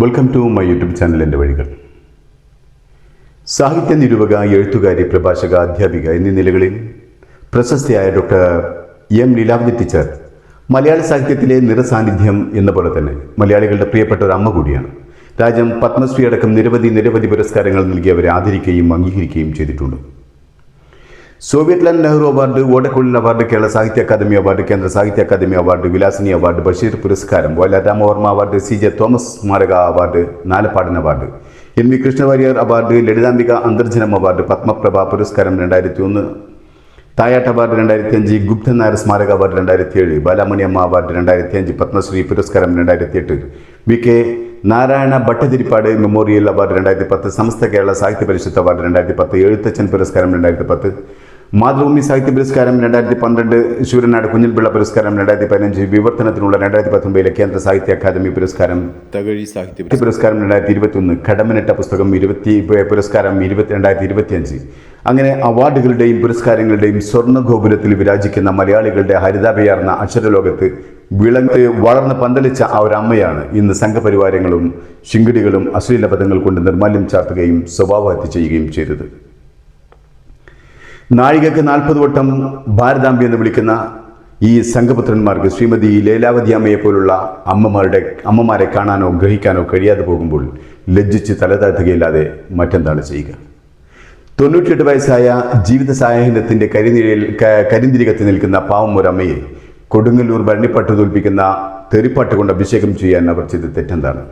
Welcome to my YouTube channel എന്റെ വഴികൾ. സാഹിത്യ നിരൂപക എഴുത്തുകാരി പ്രഭാഷക അധ്യാപിക എന്നീ നിലകളിൽ പ്രശസ്തയായ ഡോക്ടർ എം ലീലാവതി ടീച്ചർ മലയാള സാഹിത്യത്തിലെ നിറസാന്നിധ്യം എന്ന പോലെ തന്നെ മലയാളികളുടെ പ്രിയപ്പെട്ട ഒരു അമ്മ കൂടിയാണ്. രാജ്യം പത്മശ്രീ അടക്കം നിരവധി നിരവധി പുരസ്കാരങ്ങൾ നൽകി അവരെ ആദരിക്കുകയും അംഗീകരിക്കുകയും ചെയ്തിട്ടുണ്ട്. Land Nehru award ഓടക്കുള്ളിൽ award Kerala Sahitya Akademi award Kendra Sahitya Akademi award Vilasini award Basheer പുരസ്കാരം Vayalar Ramavarma award C J Thomas സ്മാരക award Nalappadan award. N V Krishna Variyar award Lalithambika Antharjanam award Padmaprabha പുരസ്കാരം രണ്ടായിരത്തി ഒന്ന് Thayat award രണ്ടായിരത്തി അഞ്ച് ഗുപ്തൻ നായർ സ്മാരക award രണ്ടായിരത്തി ഏഴ് ബാലാമണി അമ്മ അവാർഡ് രണ്ടായിരത്തി അഞ്ച് പത്മശ്രീ പുരസ്കാരം രണ്ടായിരത്തി എട്ട് V K Narayana Bhattathiripad memorial award രണ്ടായിരത്തി പത്ത് സമസ്ത കേരള സാഹിത്യ പരിഷത്ത് അവാർഡ് രണ്ടായിരത്തി പത്ത് എഴുത്തച്ഛൻ പുരസ്കാരം രണ്ടായിരത്തി പത്ത് മാതൃഭൂമി സാഹിത്യ പുരസ്കാരം രണ്ടായിരത്തി പന്ത്രണ്ട് ശൂരനാട് കുഞ്ഞിൽപിള്ള പുരസ്കാരം രണ്ടായിരത്തി പതിനഞ്ച് വിവർത്തനത്തിനുള്ള രണ്ടായിരത്തി പത്തൊമ്പതിലെ കേന്ദ്ര സാഹിത്യ അക്കാദമി പുരസ്കാരം. തകഴി സാഹിത്യ പുരസ്കാരം രണ്ടായിരത്തി ഇരുപത്തി ഒന്ന് കടമനിട്ട പുസ്തകം ഇരുപത്തി പുരസ്കാരം ഇരുപത്തി രണ്ടായിരത്തി ഇരുപത്തി അഞ്ച് അങ്ങനെ അവാർഡുകളുടെയും പുരസ്കാരങ്ങളുടെയും സ്വർണ ഗോപുരത്തിൽ വിരാജിക്കുന്ന മലയാളികളുടെ ഹരിതാപയാർന്ന അക്ഷരലോകത്ത് വിളങ്ങ് വളർന്ന് പന്തലിച്ച ആ ഒരു അമ്മയാണ് ഇന്ന് സംഘപരിവാരങ്ങളും ശിങ്കിടികളും അശ്ലീല പദങ്ങൾ കൊണ്ട് നിർമാല്യം ചാർത്തുകയും സ്വഭാവഹത്യ ചെയ്യുകയും ചെയ്തത്. നാഴികക്ക് നാൽപ്പത് വട്ടം ഭാരതാംബി എന്ന് വിളിക്കുന്ന ഈ സംഘപുത്രന്മാർക്ക് ശ്രീമതി ലീലാവതി അമ്മയെ പോലുള്ള അമ്മമാരുടെ അമ്മമാരെ കാണാനോ ഗ്രഹിക്കാനോ കഴിയാതെ പോകുമ്പോൾ ലജ്ജിച്ച് തലതാഴ്ത്തുകയില്ലാതെ മറ്റെന്താണ് ചെയ്യുക? തൊണ്ണൂറ്റിയെട്ട് വയസ്സായ ജീവിത സാഹചര്യത്തിന്റെ കരിനിഴയിൽ കരിന്തിരികത്ത് നിൽക്കുന്ന പാവം ഒരമ്മയെ കൊടുങ്ങല്ലൂർ ഭരണിപ്പാട്ട് തോൽപ്പിക്കുന്ന തെറിപ്പാട്ട് കൊണ്ട് അഭിഷേകം ചെയ്യാൻ അവർ ചെയ്ത തെറ്റെന്താണ്?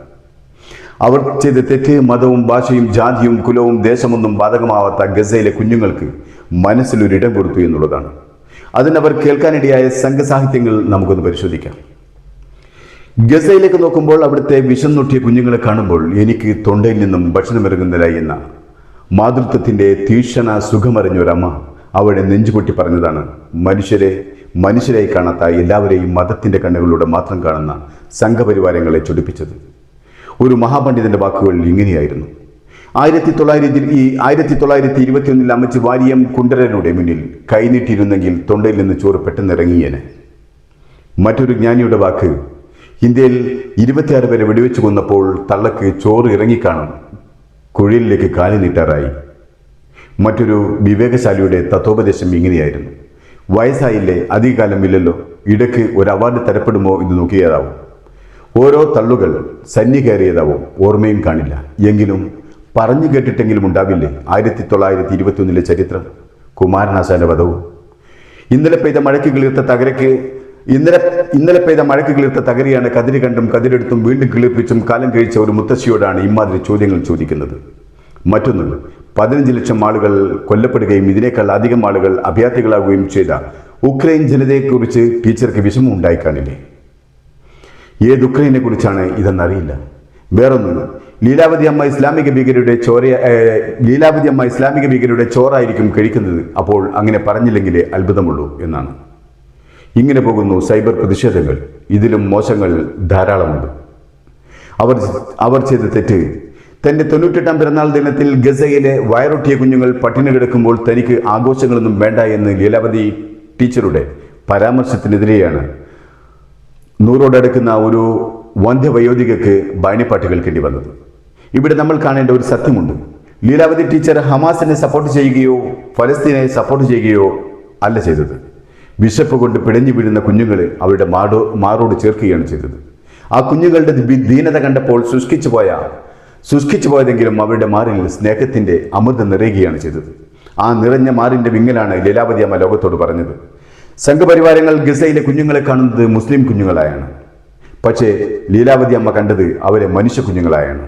അവർ ചെയ്ത തെറ്റ് മതവും ഭാഷയും ജാതിയും കുലവും ദേശമൊന്നും ബാധകമാവാത്ത ഗസയിലെ കുഞ്ഞുങ്ങൾക്ക് മനസ്സിലൊരിടം കൊടുത്തു എന്നുള്ളതാണ്. അതിനവർ കേൾക്കാനിടയായ സംഘസാഹിത്യങ്ങൾ നമുക്കൊന്ന് പരിശോധിക്കാം. ഗസയിലേക്ക് നോക്കുമ്പോൾ അവിടുത്തെ വിഷം നൊട്ടിയ കുഞ്ഞുങ്ങളെ കാണുമ്പോൾ എനിക്ക് തൊണ്ടയിൽ നിന്നും ഭക്ഷണമിറങ്ങുന്നില്ല എന്ന മാതൃത്വത്തിന്റെ തീക്ഷണ സുഖമറിഞ്ഞൊരമ്മ അവിടെ നെഞ്ചുപൊട്ടി പറഞ്ഞതാണ്. മനുഷ്യരെ മനുഷ്യരായി കാണാത്ത എല്ലാവരെയും മതത്തിന്റെ കണ്ണുകളിലൂടെ മാത്രം കാണുന്ന സംഘപരിവാരങ്ങളെ ചൊടിപ്പിച്ചത്. ഒരു മഹാപണ്ഡിതന്റെ വാക്കുകൾ ഇങ്ങനെയായിരുന്നു. ആയിരത്തി തൊള്ളായിരത്തി ഈ ആയിരത്തി തൊള്ളായിരത്തി ഇരുപത്തിയൊന്നിൽ അമ്മച്ച് വാരിയം കുണ്ടരനുടെ മുന്നിൽ കൈനീട്ടിയിരുന്നെങ്കിൽ തൊണ്ടയിൽ നിന്ന് ചോറ് പെട്ടെന്ന് ഇറങ്ങിയേനെ. മറ്റൊരു ജ്ഞാനിയുടെ വാക്ക് ഇന്ത്യയിൽ ഇരുപത്തിയാറ് പേരെ വെടിവെച്ച് കൊന്നപ്പോൾ തള്ളക്ക് ചോറ് ഇറങ്ങിക്കാണും. കുഴിയിലേക്ക് കാലി നീട്ടാറായി. മറ്റൊരു വിവേകശാലിയുടെ തത്വോപദേശം ഇങ്ങനെയായിരുന്നു. വയസ്സായില്ലേ അധികകാലം ഇല്ലല്ലോ ഇടയ്ക്ക് ഒരു അവാർഡ് തരപ്പെടുമോ എന്ന് നോക്കിയതാവും. ഓരോ തള്ളുകൾ സന്നികേറിയതാവും ഓർമ്മയും കാണില്ല. എങ്കിലും പറഞ്ഞു കേട്ടിട്ടെങ്കിലും ഉണ്ടാവില്ലേ? ആയിരത്തി തൊള്ളായിരത്തി ഇരുപത്തിയൊന്നിലെ ചരിത്രം. കുമാരനാശാന്റെ വധവും. ഇന്നലെ പെയ്ത മഴയ്ക്ക് കിളിർത്ത തകരയ്ക്ക് ഇന്നലെ ഇന്നലെ പെയ്ത മഴയ്ക്ക് കിളിർത്ത തകരയാണ് കതിര് കണ്ടും കതിരെടുത്തും വീണ്ടും കിളിർപ്പിച്ചും കാലം കഴിച്ച ഒരു മുത്തശ്ശിയോടാണ് ഇമാതിരി ചോദ്യങ്ങൾ ചോദിക്കുന്നത്. മറ്റൊന്ന് പതിനഞ്ച് ലക്ഷം ആളുകൾ കൊല്ലപ്പെടുകയും ഇതിനേക്കാൾ അധികം ആളുകൾ അഭയാർത്ഥികളാകുകയും ചെയ്ത ഉക്രൈൻ ജനതയെക്കുറിച്ച് ടീച്ചർക്ക് വിഷമം ഉണ്ടായിക്കാണില്ലേ? ഏത് ഉക്രൈനെ കുറിച്ചാണ് ഇതെന്നറിയില്ല. വേറൊന്ന് ലീലാവതി അമ്മ ഇസ്ലാമിക ഭീകരയുടെ ചോര ലീലാവതി അമ്മ ഇസ്ലാമിക ഭീകരയുടെ ചോറായിരിക്കും കഴിക്കുന്നത്. അപ്പോൾ അങ്ങനെ പറഞ്ഞില്ലെങ്കിലേ അത്ഭുതമുള്ളൂ എന്നാണ്. ഇങ്ങനെ പോകുന്നു സൈബർ പ്രതിഷേധങ്ങൾ. ഇതിലും മോശങ്ങൾ ധാരാളമുണ്ട്. അവർ അവർ ചെയ്ത തെറ്റ്. തന്റെ തൊണ്ണൂറ്റെട്ടാം പിറന്നാൾ ദിനത്തിൽ ഗസയിലെ വയറൊട്ടിയ കുഞ്ഞുങ്ങൾ പട്ടിണി കിടക്കുമ്പോൾ തനിക്ക് ആഘോഷങ്ങളൊന്നും വേണ്ട എന്ന് ലീലാവതി ടീച്ചറുടെ പരാമർശത്തിനെതിരെയാണ്. നൂറോടടുക്കുന്ന ഒരു വന്ധ്യവയോധികക്ക് ബാണിപ്പാട്ട് കേൾക്കേണ്ടി വന്നത്. ഇവിടെ നമ്മൾ കാണേണ്ട ഒരു സത്യമുണ്ട്. ലീലാവതി ടീച്ചർ ഹമാസിനെ സപ്പോർട്ട് ചെയ്യുകയോ ഫലസ്തീനെ സപ്പോർട്ട് ചെയ്യുകയോ അല്ല ചെയ്തത്. വിശപ്പ് കൊണ്ട് പിടഞ്ഞു വീഴുന്ന കുഞ്ഞുങ്ങളെ അവരുടെ മാടോ മാറോട് ചേർക്കുകയാണ് ചെയ്തത്. ആ കുഞ്ഞുങ്ങളുടെ ദീനത കണ്ടപ്പോൾ ശുഷ്കിച്ചു പോയ ശുഷ്കിച്ചു പോയതെങ്കിലും അവരുടെ മാറിൽ സ്നേഹത്തിന്റെ അമൃതം നിറയുകയാണ് ചെയ്തത്. ആ നിറഞ്ഞ മാറിന്റെ വിങ്ങലാണ് ലീലാവതി അമ്മ ലോകത്തോട് പറഞ്ഞത്. സംഘപരിവാരങ്ങൾ ഗസയിലെ കുഞ്ഞുങ്ങളെ കാണുന്നത് മുസ്ലിം കുഞ്ഞുങ്ങളായാണ്. പക്ഷേ ലീലാവതി അമ്മ കണ്ടത് അവരെ മനുഷ്യ കുഞ്ഞുങ്ങളായാണ്.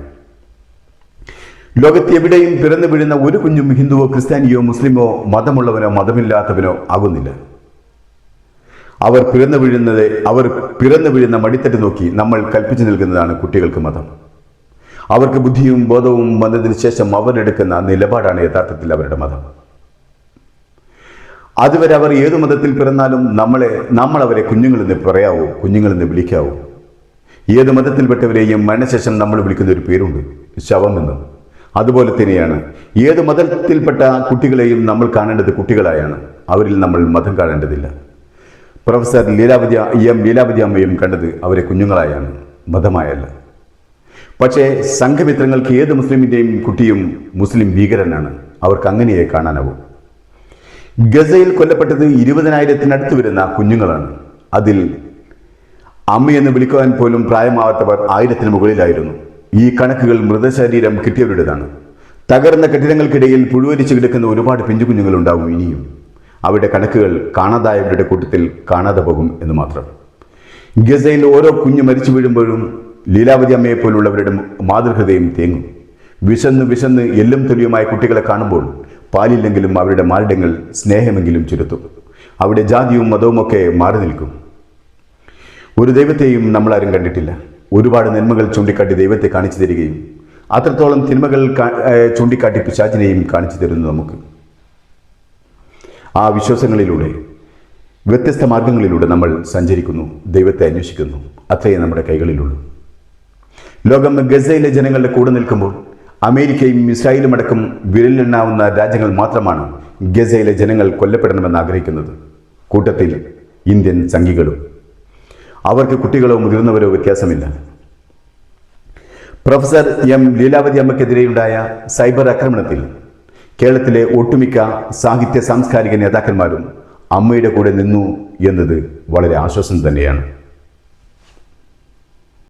ലോകത്ത് എവിടെയും പിറന്നു വീഴുന്ന ഒരു കുഞ്ഞും ഹിന്ദുവോ ക്രിസ്ത്യാനിയോ മുസ്ലിമോ മതമുള്ളവനോ മതമില്ലാത്തവനോ ആകുന്നില്ല. അവർ പിറന്നു വീഴുന്നത് അവർ പിറന്നു വീഴുന്ന മടിത്തട്ട് നോക്കി നമ്മൾ കൽപ്പിച്ചു നൽകുന്നതാണ് കുട്ടികൾക്ക് മതം. അവർക്ക് ബുദ്ധിയും ബോധവും വന്നതിന് ശേഷം അവരെടുക്കുന്ന നിലപാടാണ് യഥാർത്ഥത്തിൽ അവരുടെ മതം. അതുവരെ അവർ ഏതു മതത്തിൽ പിറന്നാലും നമ്മളെ നമ്മൾ അവരെ കുഞ്ഞുങ്ങളെന്ന് പറയാവൂ കുഞ്ഞുങ്ങളെന്ന് വിളിക്കാവൂ? ഏത് മതത്തിൽപ്പെട്ടവരെയും മരണശേഷം നമ്മൾ വിളിക്കുന്ന ഒരു പേരുണ്ട് ശവം എന്നും. അതുപോലെ തന്നെയാണ് ഏത് മതത്തിൽപ്പെട്ട കുട്ടികളെയും നമ്മൾ കാണേണ്ടത് കുട്ടികളായാണ് അവരിൽ നമ്മൾ മതം കാണേണ്ടതില്ല. പ്രൊഫസർ ലീലാവതി എം ലീലാവതി അമ്മയും കണ്ടത് അവരെ കുഞ്ഞുങ്ങളായാണ് മതമായല്ല. പക്ഷേ സംഘമിത്രങ്ങൾക്ക് ഏത് മുസ്ലിമിന്റെയും കുട്ടിയും മുസ്ലിം ഭീകരനാണ് അവർക്ക് അങ്ങനെയേ കാണാനാവും. ഗസയിൽ കൊല്ലപ്പെട്ടത് ഇരുപതിനായിരത്തിനടുത്ത് വരുന്ന കുഞ്ഞുങ്ങളാണ് അതിൽ അമ്മയെന്ന് വിളിക്കുവാൻ പോലും പ്രായമാവാത്തവർ ആയിരത്തിന് മുകളിലായിരുന്നു. ഈ കണക്കുകൾ മൃതശരീരം കിട്ടിയവരുടേതാണ്. തകർന്ന കെട്ടിടങ്ങൾക്കിടയിൽ പുഴുവരിച്ചു കിടക്കുന്ന ഒരുപാട് പിഞ്ചുകുഞ്ഞുങ്ങൾ ഉണ്ടാവും ഇനിയും. അവരുടെ കണക്കുകൾ കാണാതായവരുടെ കൂട്ടത്തിൽ കാണാതെ പോകും എന്ന് മാത്രം. ഗസയിൽ ഓരോ കുഞ്ഞ് മരിച്ചു വീഴുമ്പോഴും ലീലാവതി അമ്മയെ പോലുള്ളവരുടെ മാതൃഹൃദയം തേങ്ങും. വിശന്ന് വിശന്ന് എല്ലും തൊലിയുമായ കുട്ടികളെ കാണുമ്പോൾ പാലില്ലെങ്കിലും അവരുടെ മാരിടങ്ങൾ സ്നേഹമെങ്കിലും ചുരുത്തും അവിടെ ജാതിയും മതവുമൊക്കെ മാറി നിൽക്കും. ഒരു ദൈവത്തെയും നമ്മളാരും കണ്ടിട്ടില്ല. ഒരുപാട് നന്മകൾ ചൂണ്ടിക്കാട്ടി ദൈവത്തെ കാണിച്ചു തരികയും അത്രത്തോളം തിന്മകൾ ചൂണ്ടിക്കാട്ടി പിശാചിനെയും കാണിച്ചു തരുന്നു നമുക്ക്. ആ വിശ്വാസങ്ങളിലൂടെ വ്യത്യസ്ത മാർഗങ്ങളിലൂടെ നമ്മൾ സഞ്ചരിക്കുന്നു ദൈവത്തെ അന്വേഷിക്കുന്നു. അത്രയേ നമ്മുടെ കൈകളിലുള്ളൂ. ലോകം ഗസയിലെ ജനങ്ങളുടെ കൂടെ നിൽക്കുമ്പോൾ അമേരിക്കയും ഇസ്രായേലും അടക്കം വിരലിലെണ്ണാവുന്ന രാജ്യങ്ങൾ മാത്രമാണ് ഗസയിലെ ജനങ്ങൾ കൊല്ലപ്പെടണമെന്ന് ആഗ്രഹിക്കുന്നത്. കൂട്ടത്തിൽ ഇന്ത്യൻ സംഘികളും അവർക്ക് കുട്ടികളോ മുതിർന്നവരോ വ്യത്യാസമില്ല. പ്രൊഫസർ എം ലീലാവതി അമ്മയ്ക്കെതിരെയുണ്ടായ സൈബർ ആക്രമണത്തിൽ കേരളത്തിലെ ഒട്ടുമിക്ക സാഹിത്യ സാംസ്കാരിക നേതാക്കന്മാരും അമ്മയുടെ കൂടെ നിന്നു എന്നത് വളരെ ആശ്വാസം തന്നെയാണ്.